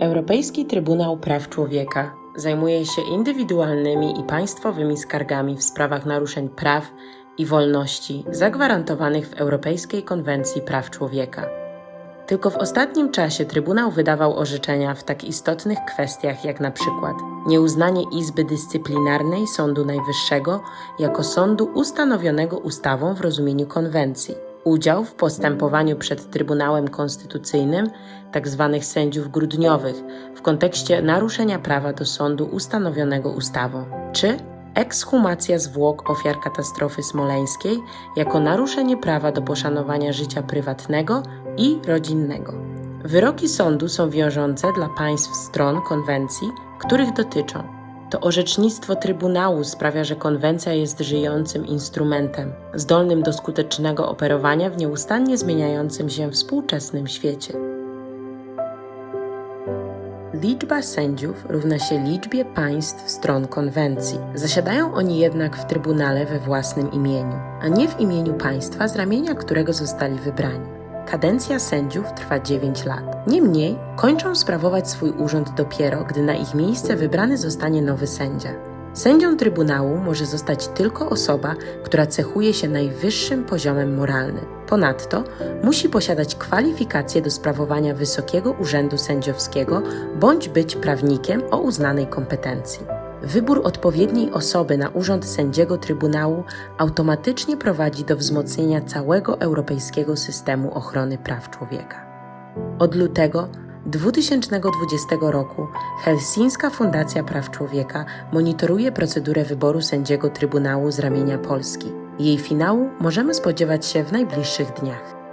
Europejski Trybunał Praw Człowieka zajmuje się indywidualnymi i państwowymi skargami w sprawach naruszeń praw i wolności zagwarantowanych w Europejskiej Konwencji Praw Człowieka. Tylko w ostatnim czasie Trybunał wydawał orzeczenia w tak istotnych kwestiach jak na przykład nieuznanie Izby Dyscyplinarnej Sądu Najwyższego jako sądu ustanowionego ustawą w rozumieniu konwencji, udział w postępowaniu przed Trybunałem Konstytucyjnym tzw. sędziów grudniowych w kontekście naruszenia prawa do sądu ustanowionego ustawą, czy ekshumacja zwłok ofiar katastrofy smoleńskiej jako naruszenie prawa do poszanowania życia prywatnego i rodzinnego. Wyroki sądu są wiążące dla państw stron konwencji, których dotyczą. To orzecznictwo Trybunału sprawia, że konwencja jest żyjącym instrumentem, zdolnym do skutecznego operowania w nieustannie zmieniającym się współczesnym świecie. Liczba sędziów równa się liczbie państw stron konwencji. Zasiadają oni jednak w Trybunale we własnym imieniu, a nie w imieniu państwa, z ramienia którego zostali wybrani. Kadencja sędziów trwa 9 lat. Niemniej kończą sprawować swój urząd dopiero, gdy na ich miejsce wybrany zostanie nowy sędzia. Sędzią Trybunału może zostać tylko osoba, która cechuje się najwyższym poziomem moralnym. Ponadto musi posiadać kwalifikacje do sprawowania wysokiego urzędu sędziowskiego bądź być prawnikiem o uznanej kompetencji. Wybór odpowiedniej osoby na urząd sędziego Trybunału automatycznie prowadzi do wzmocnienia całego europejskiego systemu ochrony praw człowieka. Od lutego 2020 roku Helsińska Fundacja Praw Człowieka monitoruje procedurę wyboru sędziego Trybunału z ramienia Polski. Jej finału możemy spodziewać się w najbliższych dniach.